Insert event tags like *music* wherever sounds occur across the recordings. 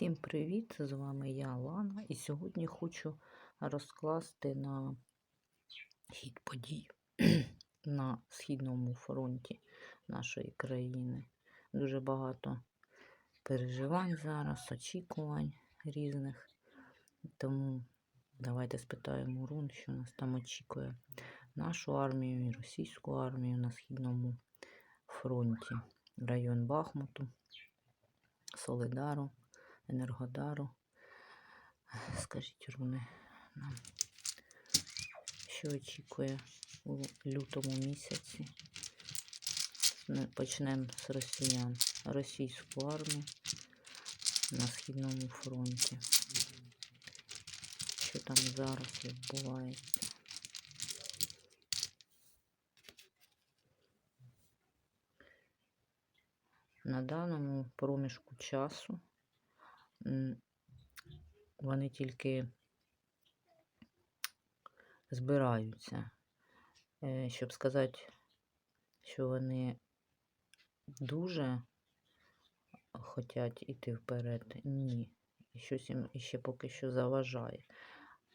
Всім привіт! З вами я Лана, і сьогодні хочу розкласти на хід подій *clears throat* на Східному фронті нашої країни. Дуже багато переживань зараз, очікувань різних. Тому давайте спитаємо Рун, що нас там очікує. Нашу армію і російську армію на Східному фронті. Район Бахмуту, Солидару. Енергодару. Скажіть, Руни, нам, що очікує у лютому місяці? Почнемо з росіян. Російську армію на Східному фронті. Що там зараз відбувається? На даному проміжку часу вони тільки збираються, Е, щоб сказати, що вони дуже хочуть іти вперед. Ні. Щось їм ще поки що заважає.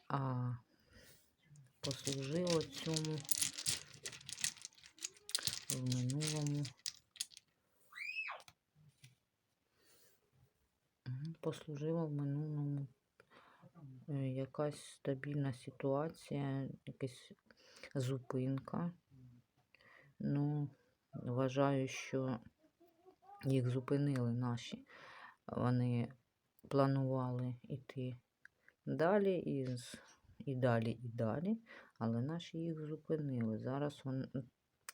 А послужило цьому в минулому. Послужила в минулому е, якась стабільна ситуація, якась зупинка. Ну, вважаю, що їх зупинили наші. Вони планували йти далі і, і далі, і далі, але наші їх зупинили. Зараз вони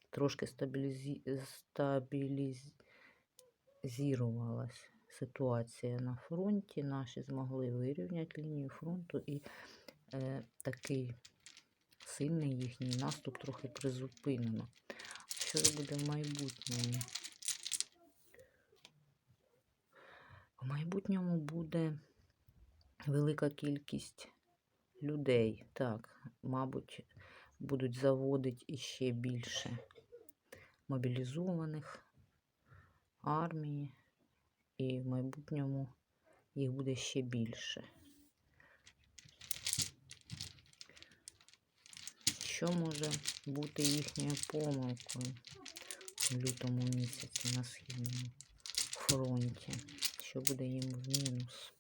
трошки стабілізі... стабілізувалась ситуація на фронті. Наші змогли вирівняти лінію фронту і е, такий сильний їхній наступ трохи призупинено. Що буде в майбутньому? В майбутньому буде велика кількість людей. Так, мабуть, будуть заводити іще більше мобілізованих армії, і в майбутньому їх буде ще більше. Що може бути їхньою помилкою в лютому місяці на східному фронті? Що буде їм в мінус?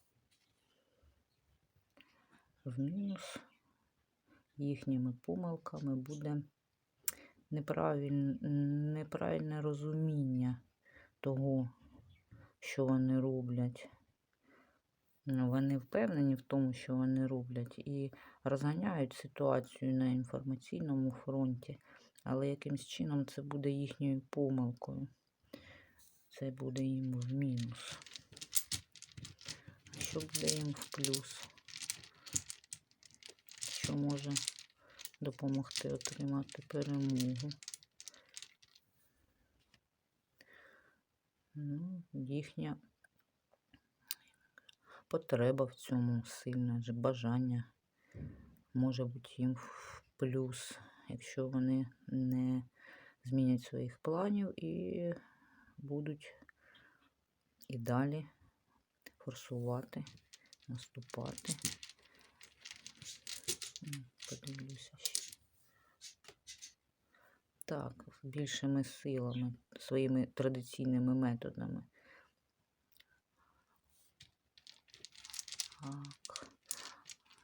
В мінус їхніми помилками буде неправильне, неправильне розуміння того, що вони роблять. Ну, Вони впевнені в тому, що вони роблять, і розганяють ситуацію на інформаційному фронті, але якимсь чином це буде їхньою помилкою. Це буде їм в мінус. Що буде їм в плюс? Що може допомогти отримати перемогу? Ну, їхня потреба в цьому сильна, адже бажання може бути їм в плюс, якщо вони не змінять своїх планів і будуть і далі форсувати, наступати. Подивлюся. Так, більшими силами, своїми традиційними методами. Так.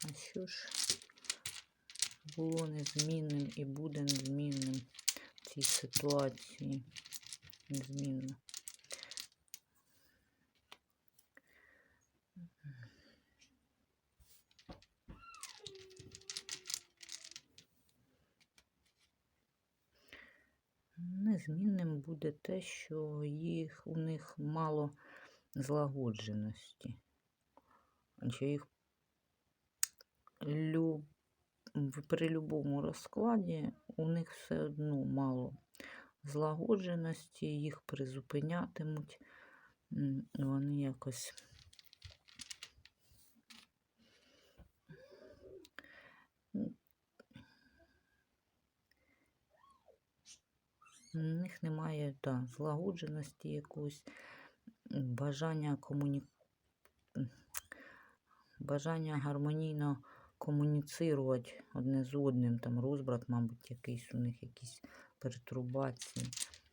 А що ж було незмінним і буде незмінним в цій ситуації? Незмінно. Незмінним буде те, що їх, у них мало злагодженості. Що їх люб... при будь-якому розкладі у них все одно мало злагодженості, їх призупинятимуть. Вони якось У них немає да, злагодженості якоїсь, бажання комуні... бажання гармонійно комуніцирувати одне з одним, там розбрат, мабуть, якийсь у них якісь перетурбації.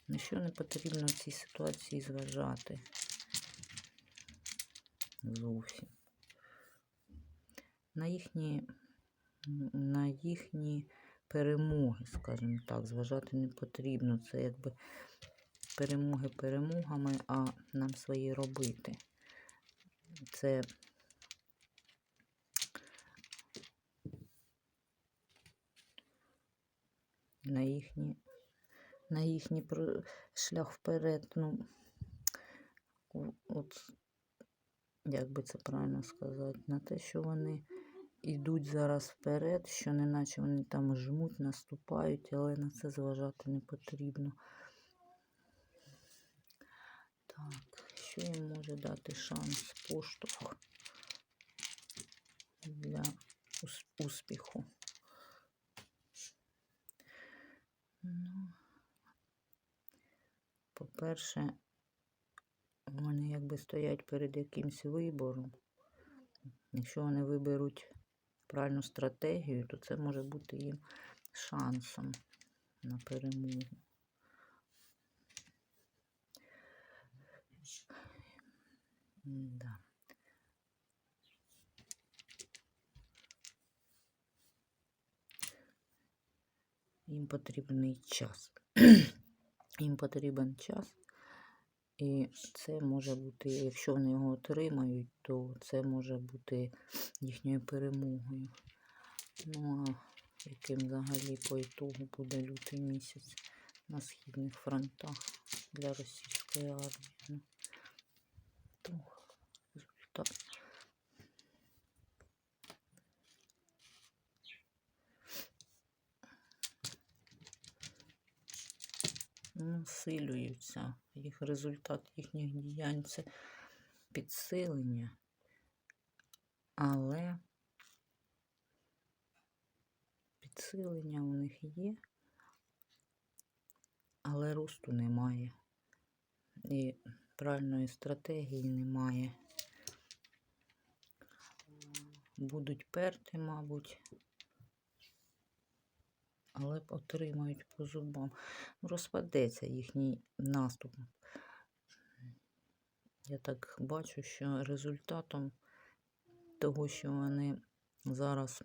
На що не потрібно в цій ситуації зважати? Зовсім. На їхні, на їхні перемоги, скажімо так, зважати не потрібно. Це якби перемоги перемогами, а нам свої робити. Це на їхні, на їхній шлях вперед. Ну, от, як би це правильно сказати, на те, що вони йдуть зараз вперед, що неначе вони там жмуть, наступають, але на це зважати не потрібно. Так, що їм може дати шанс, поштовх для успіху? Ну, по-перше, вони якби стоять перед якимсь вибором. Якщо вони виберуть правильну стратегію, то це може бути їм шансом на перемогу. Да. Їм потрібний час. *clears throat* Їм потрібен час. І це може бути, якщо вони його отримають, то це може бути їхньою перемогою. Ну, а яким взагалі по ітогу буде лютий місяць на східних фронтах для російської армії. Ну, то результат. Ну. Їх результат їхніх діянь це підсилення. Але підсилення у них є, але росту немає. І правильної стратегії немає. Будуть перти, мабуть, але отримають по зубам. Ну, Розпадеться їхній наступ. Я так бачу, що результатом того, що вони зараз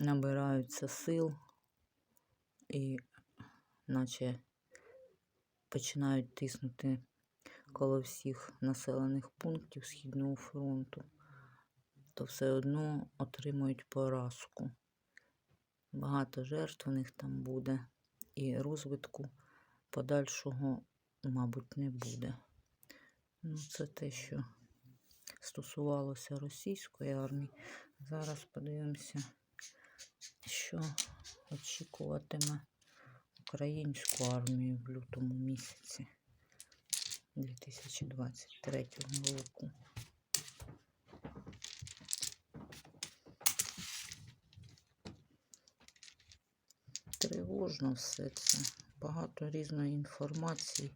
набираються сил і наче починають тиснути коло всіх населених пунктів Східного фронту, то все одно отримують поразку. Багато жертв у них там буде, і розвитку подальшого, мабуть, не буде. Ну, це те, що стосувалося російської армії. Зараз подивимося, що очікуватиме українську армію в лютому місяці 2023 року. Тривожно все це. Багато різної інформації.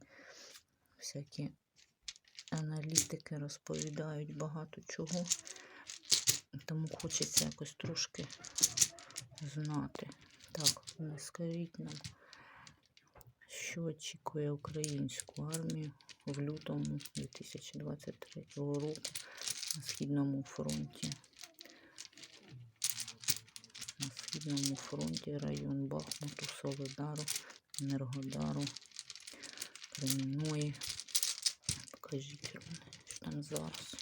Всякі аналітики розповідають багато чого. Тому хочеться якось трошки знати. Так, не скажіть нам, що очікує українську армію в лютому 2023 року на Східному фронті. Східному фронті район Бахмуту, Солидару, Енергодару, Кремінної. Покажіть, що там зараз.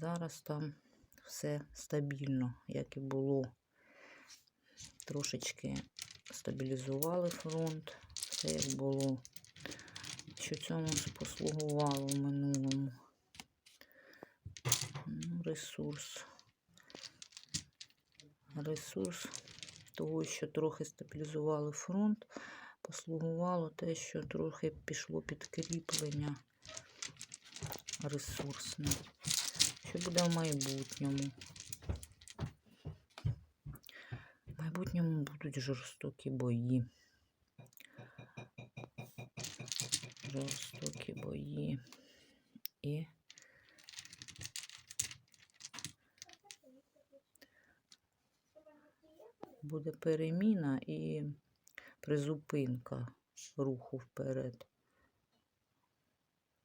Зараз там все стабільно, як і було. Трошечки стабілізували фронт, все як було. Що цьому послугувало в минулому. Ну, ресурс. Ресурс того, що трохи стабілізували фронт, послугувало те, що трохи пішло підкріплення ресурсне. Що буде в майбутньому? В майбутньому будуть жорстокі бої. Жорстокі бої. і буде переміна і призупинка руху вперед.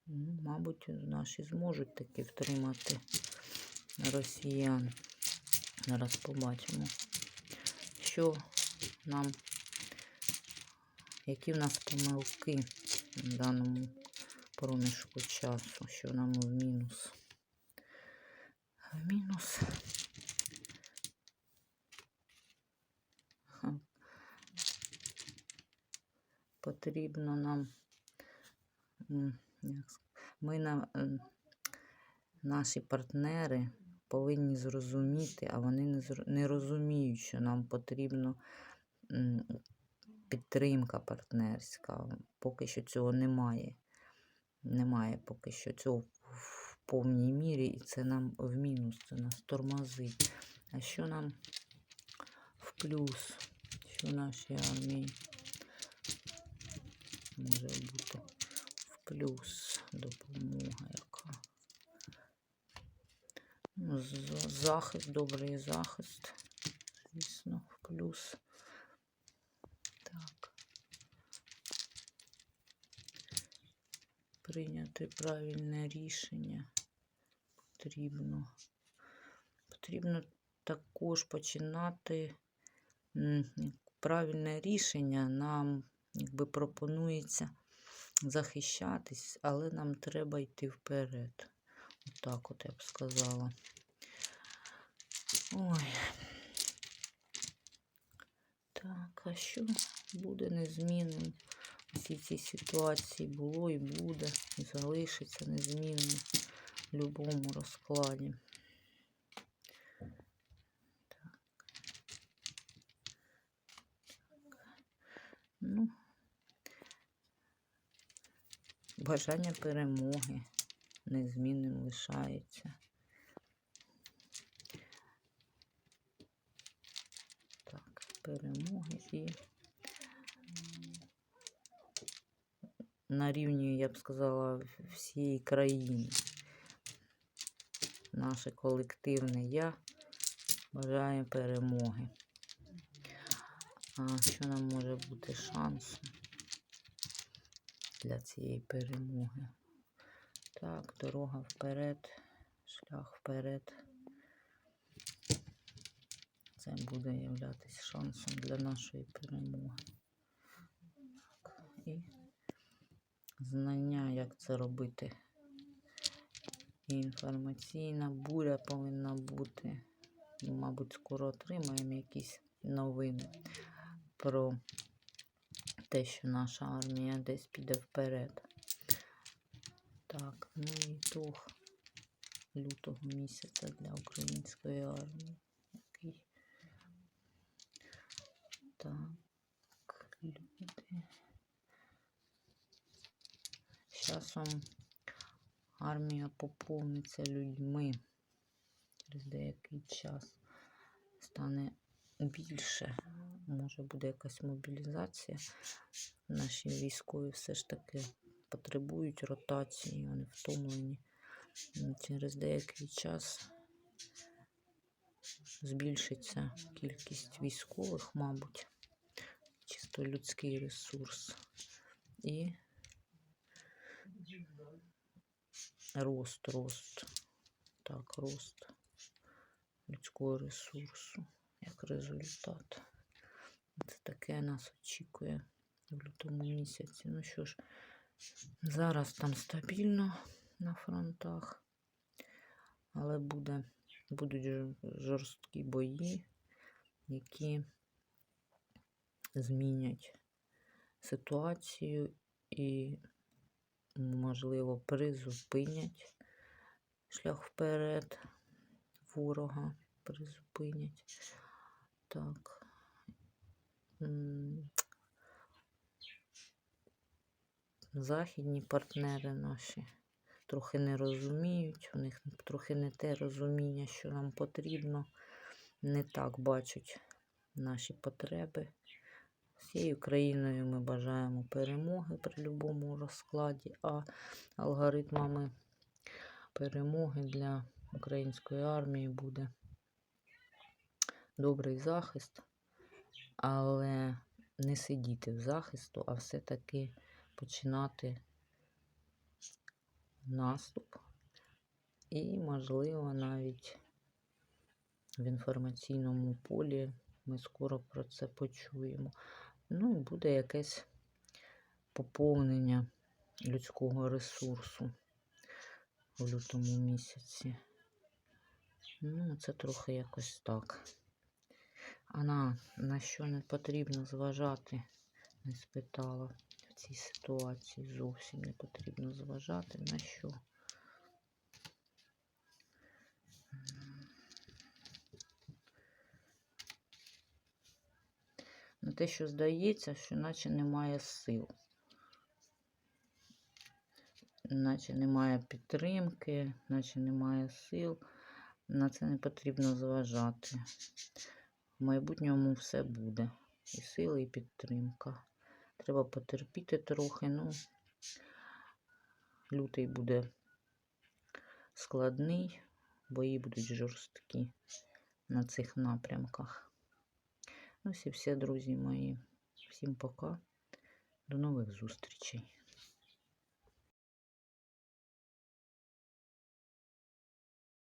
Ну, Мабуть, наші зможуть таки втримати росіян. Зараз побачимо, що нам, які в нас помилки в даному проміжку часу, що нам в мінус. В мінус. Потрібно нам, ми на, наші партнери повинні зрозуміти, а вони не, розуміють, що нам потрібно підтримка партнерська. Поки що цього немає. Немає поки що цього в повній мірі, і це нам в мінус, це нас тормозить. А що нам в плюс, що нашій армії може бути в плюс допомога яка? Ну, захист, добрий захист, звісно, в плюс. Так. Прийняти правильне рішення потрібно. Потрібно також починати правильне рішення. Нам якби пропонується захищатись, але нам треба йти вперед. Отак от я б сказала. Ой. Так, а що буде незмінним? Всі ці ситуації було і буде, і залишиться незмінним в будь-якому розкладі. Так. Ну, бажання перемоги незмінним лишається. Так, перемоги і на рівні, я б сказала, всієї країни. Наше колективне я бажає перемоги. А що нам може бути шансом для цієї перемоги? Так, дорога вперед, шлях вперед. Це буде являтися шансом для нашої перемоги. Так, і знання, як це робити. І інформаційна буря повинна бути. Ну, Мабуть, скоро отримаємо якісь новини про те, що наша армія десь піде вперед. Так, ну і ітог лютого місяця для української армії. Який? Так, люди. З часом армія поповниться людьми. Через деякий час стане більше. Може буде якась мобілізація. Наші військові все ж таки потребують ротації, вони втомлені. Через деякий час збільшиться кількість військових, мабуть, чисто людський ресурс. І рост, рост. Так, рост людського ресурсу як результат. Це таке нас очікує в лютому місяці. Ну що ж, зараз там стабільно на фронтах, але буде, будуть жорсткі бої, які змінять ситуацію і, можливо, призупинять шлях вперед ворога, призупинять. Так. Західні партнери наші трохи не розуміють, у них трохи не те розуміння, що нам потрібно, не так бачать наші потреби. Всією країною ми бажаємо перемоги при будь-якому розкладі, а алгоритмами перемоги для української армії буде добрий захист, але не сидіти в захисту, а все-таки починати наступ. І, можливо, навіть в інформаційному полі ми скоро про це почуємо. Ну буде якесь поповнення людського ресурсу в лютому місяці. Ну, це трохи якось так. А на, на що не потрібно зважати, не спитала. В цій ситуації зовсім не потрібно зважати. На що? На те, що здається, що наче немає сил. Наче немає підтримки, наче немає сил. На це не потрібно зважати. В майбутньому все буде. І сили, і підтримка. Треба потерпіти трохи. Ну, лютий буде складний, бої будуть жорсткі на цих напрямках. Ось і все, друзі мої. Всім пока. До нових зустрічей.